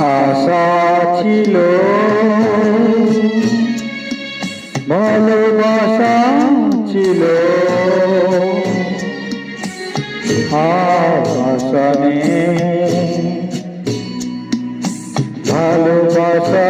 আশা ছিল। ভালোবাসা ছিল। আশা ভালোবাসা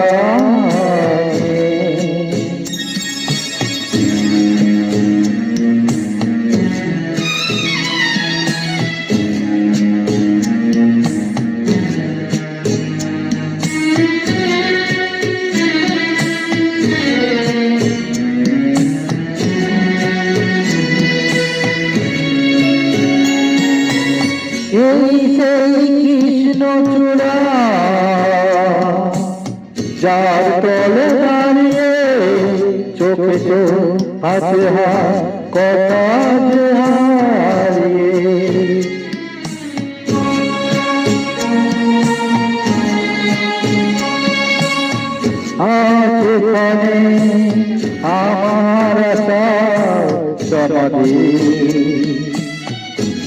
এই সেই কৃষ্ণ চূড়া যার তলে দাঁড়িয়ে চোখে চোখ হাতে হাত আমার সমাধি।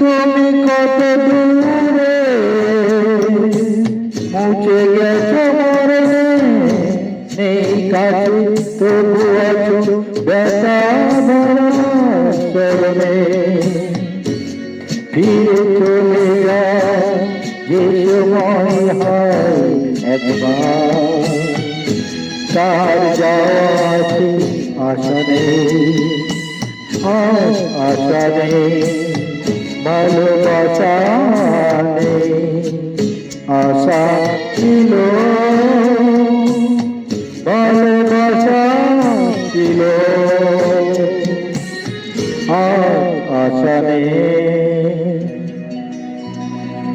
তুমি কত দূরে? মুছে গেছো মরে নেই কাছে, তবু আছো ব্যথা ভরা চরণে ফিরে চলে যা যে সময় হয় একবার। ভালোবাসা নেই আশা ছিল ভালোবাসা ছিল আজ আশা নেই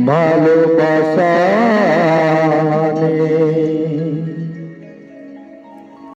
ভালোবাসা